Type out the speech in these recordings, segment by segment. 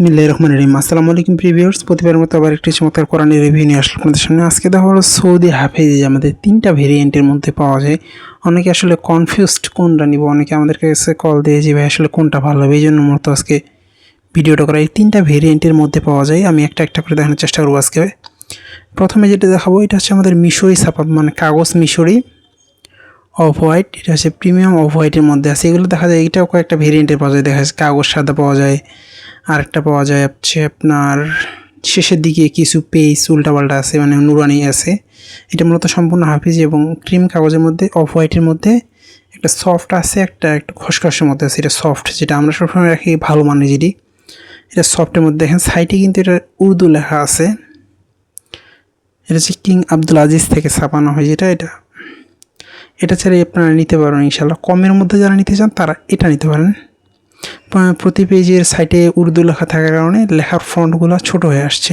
বিসমিল্লাহ রহমান রহিম। আসসালামু আলাইকুম প্রিভিউয়ার্স প্রতিবারের মতো আবার একটি চমৎকার কোরআনের রিভিউ নিয়ে আসলাম আপনাদের সামনে। আজকে দেখা হলো সৌদি হাফেজ, আমাদের তিনটা ভেরিয়েন্টের মধ্যে পাওয়া যায়। অনেকে আসলে কনফিউজড কোনটা নিব, অনেকে আমাদের কাছে কল দিয়ে যে, ভাই, আসলে কোনটা ভালো হবে? এই জন্য মূলত আজকে ভিডিওটা করা এই তিনটা ভেরিয়েন্টের মধ্যে পাওয়া যায়। আমি একটা একটা করে দেখানোর চেষ্টা করব আজকে। প্রথমে যেটা দেখাবো, এটা হচ্ছে আমাদের মিশরি ছাপা মানে কাগজ মিশরি অফ হোয়াইট এটা হচ্ছে প্রিমিয়াম অফ হোয়াইটের মধ্যে আছে। এগুলো দেখা যায়, এটাও কয়েকটা ভেরিয়েন্টের পাওয়া যায়। দেখা যাচ্ছে কাগজ সাদা পাওয়া যায়। আরেকটা পাওয়া যায় হচ্ছে আপনার শেষের দিকে কিছু পেজ উল্টাপাল্টা আছে মানে নুরানি আছে। এটা মূলত সম্পূর্ণ হাফিজ এবং ক্রিম কাগজের মধ্যে অফ হোয়াইটের মধ্যে একটা সফট আছে, একটা একটা খসখসের মধ্যে আছে। এটা সফট যেটা আমরা সবসময় রাখি ভালো মানে যেটি এটা সফটের মধ্যে দেখেন সাইটে কিন্তু এটা উর্দু লেখা আছে। এটা হচ্ছে কিং আব্দুল আজিজ থেকে ছাপানো হয় যেটা, এটা। এটা ছাড়াই আপনারা নিতে পারেন ইনশাল্লাহ কমের মধ্যে যারা নিতে চান, তারা এটা নিতে পারেন। প্রতি পেজের সাইটে উর্দু লেখা থাকার কারণে লেখার ফন্টগুলো ছোট হয়ে আসছে।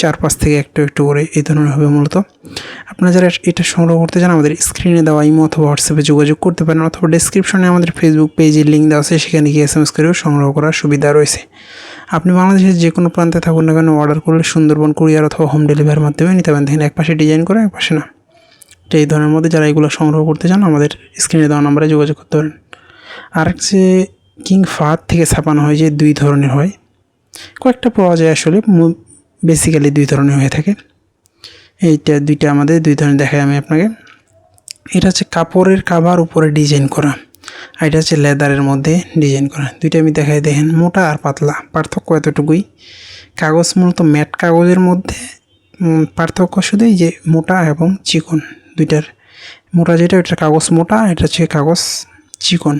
চার পাঁচ থেকে একটু একটু করে এই ধরনের হবে মূলত। আপনারা যারা এটা সংগ্রহ করতে চান, আমাদের স্ক্রিনে দেওয়া ইমো অথবা হোয়াটসঅ্যাপে যোগাযোগ করতে পারেন অথবা ডিসক্রিপশনে আমাদের ফেসবুক পেজের লিঙ্ক দেওয়া আছে, সেখানে গিয়ে এস এম এস করেও সংগ্রহ করার সুবিধা রয়েছে। আপনি বাংলাদেশের যে কোনো প্রান্তে থাকুন না কেন অর্ডার করলে সুন্দরবন কুরিয়ার অথবা হোম ডেলিভারির মাধ্যমে নিতে পারেন। দেখেন এক পাশে ডিজাইন করে এক পাশে না। তো এই ধরনের মধ্যে যারা এগুলো সংগ্রহ করতে চান, আমাদের স্ক্রিনে দেওয়া নাম্বারে যোগাযোগ করতে পারেন। আর যে কিং ফাদ থেকে ছাপানো হয় যে দুই ধরনের হয়। কয়েকটা পাওয়া যায় আসলে বেসিক্যালি দুই ধরনের হয়ে থাকে। এইটা দুইটা আমাদের, দুই ধরনের দেখাই আমি আপনাকে। এটা হচ্ছে কাপড়ের কাভার উপরে ডিজাইন করা, আর এটা হচ্ছে লেদারের মধ্যে ডিজাইন করা। দুইটা আমি দেখাই, দেখেন মোটা আর পাতলা, পার্থক্য এতটুকুই। কাগজ মূলত ম্যাট কাগজের মধ্যে পার্থক্য শুধু এই যে মোটা এবং চিকন। দুইটার, মোটা যেটা ওইটার কাগজ মোটা এটা হচ্ছে কাগজ চিকন।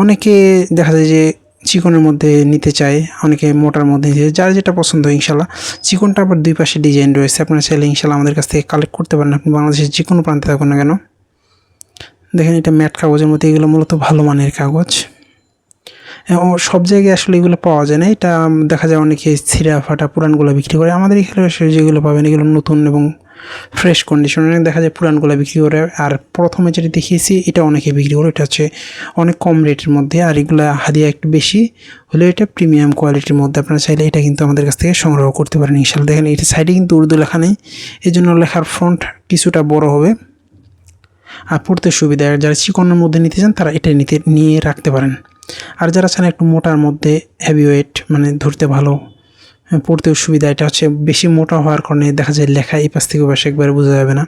অনেকে দেখা যায় যে চিকনের মধ্যে নিতে চায়, অনেকে মোটার মধ্যে নিতে যার যেটা পছন্দ ইনশাল্লাহ। চিকনটা আবার দুই পাশে ডিজাইন রয়েছে, আপনারা চাইলে ইনশাল্লাহ আমাদের কাছ থেকে কালেক্ট করতে পারেন। আপনি বাংলাদেশের যে কোনো প্রান্তে থাকুন না কেন। দেখেন এটা ম্যাট কাগজের মধ্যে, এগুলো মূলত ভালো মানের কাগজ। সব জায়গায় আসলে এগুলো পাওয়া যায় না। এটা দেখা যায় অনেকে ছিঁড়া ফাটা পুরানগুলো বিক্রি করে। আমাদের এখানে যেগুলো পাবেন, এগুলো নতুন এবং ফ্রেশ কন্ডিশনে দেখা যায় পুরানগুলো বিক্রি করে। আর প্রথমে যেটা দেখিয়েছি, এটা অনেকে বিক্রি করে, এটা হচ্ছে অনেক কম রেটের মধ্যে। আর এগুলো হাদিয়া একটু বেশি হলে এটা প্রিমিয়াম কোয়ালিটির মধ্যে আপনারা চাইলে এটা কিন্তু আমাদের কাছ থেকে সংগ্রহ করতে পারেন ইনশাল্লাহ দেখেন, এটা সাইডে কিন্তু উর্দু লেখা নেই এই জন্য লেখার ফ্রন্ট কিছুটা বড় হবে। আর পড়তে সুবিধা যারা চিকনের মধ্যে নিতে চান, তারা এটা নিতে, নিয়ে রাখতে পারেন। আর যারা চান একটু মোটার মধ্যে হেভি ওয়েট মানে ধরতে ভালো পড়তেও সুবিধা এটা হচ্ছে বেশি মোটা হওয়ার কারণে দেখা যায় লেখা এই পাশ থেকে পাশে একবারে বোঝা যাবে না।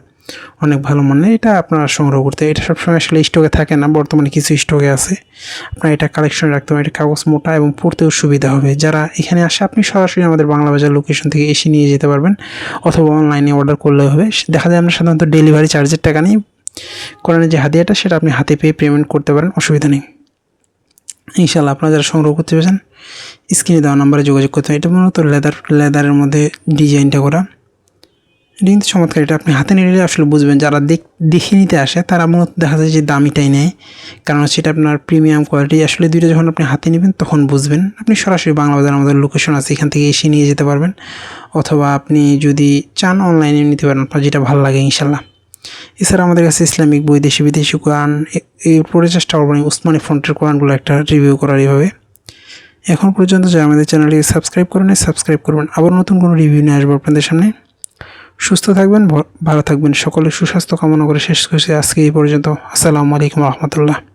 অনেক ভালো মানে এটা আপনারা সংগ্রহ করতে। এটা সবসময় আসলে স্টকে থাকে না, বর্তমানে কিছু স্টকে আছে। আপনারা এটা কালেকশন রাখতে পারেন, এটা কাগজ মোটা এবং পড়তেও সুবিধা হবে। যারা এখানে আসে, আপনি সরাসরি আমাদের বাংলা বাজার লোকেশন থেকে এসে নিয়ে যেতে পারবেন, অথবা অনলাইনে অর্ডার করলে হবে। দেখা যায় আমরা সাধারণত ডেলিভারি চার্জের টাকা নিই। কোরআনের যে হাতিয়াটা, সেটা আপনি হাতে পেয়ে পেমেন্ট করতে পারেন, অসুবিধা নেই। ইনশাল্লাহ আপনারা যারা সংগ্রহ করতে পেরেছেন স্ক্রিনে দেওয়া নাম্বারে যোগাযোগ করতে হবে এটা মূলত লেদার, লেদারের মধ্যে ডিজাইনটা করা। এটা কিন্তু চমৎকার। এটা আপনি হাতে নিলে আসলে বুঝবেন, যারা দেখ, দেখে নিতে আসে, তারা মূলত দেখা যায় যে দামিটাই নেয়। কারণ এটা আপনার প্রিমিয়াম কোয়ালিটি। আসলে দুইটা যখন আপনি হাতে নেবেন, তখন বুঝবেন। আপনি সরাসরি বাংলা বাজার আমাদের লোকেশন আছে, এখান থেকে এসে নিয়ে যেতে পারবেন। অথবা আপনি যদি চান অনলাইনে নিতে পারেন। আপনার যেটা ভালো লাগে ইনশাল্লাহ এছাড়া আমাদের কাছে ইসলামিক বই দেশি বিদেশি কোরআন এরপরে চেষ্টা করবেন উসমানী ফ্রন্টের কোরআনগুলো একটা রিভিউ করার এইভাবে এখন পর্যন্ত যারা আমাদের চ্যানেলটি সাবস্ক্রাইব করেন সাবস্ক্রাইব করবেন। আবার নতুন কোনো রিভিউ নিয়ে আসব আপনাদের সামনে। সুস্থ থাকবেন ভালো থাকবেন। সকলে সুস্বাস্থ্য কামনা করে শেষ করছি। আজকে এই পর্যন্ত। আসসালামু আলাইকুম রহমতুল্লাহ।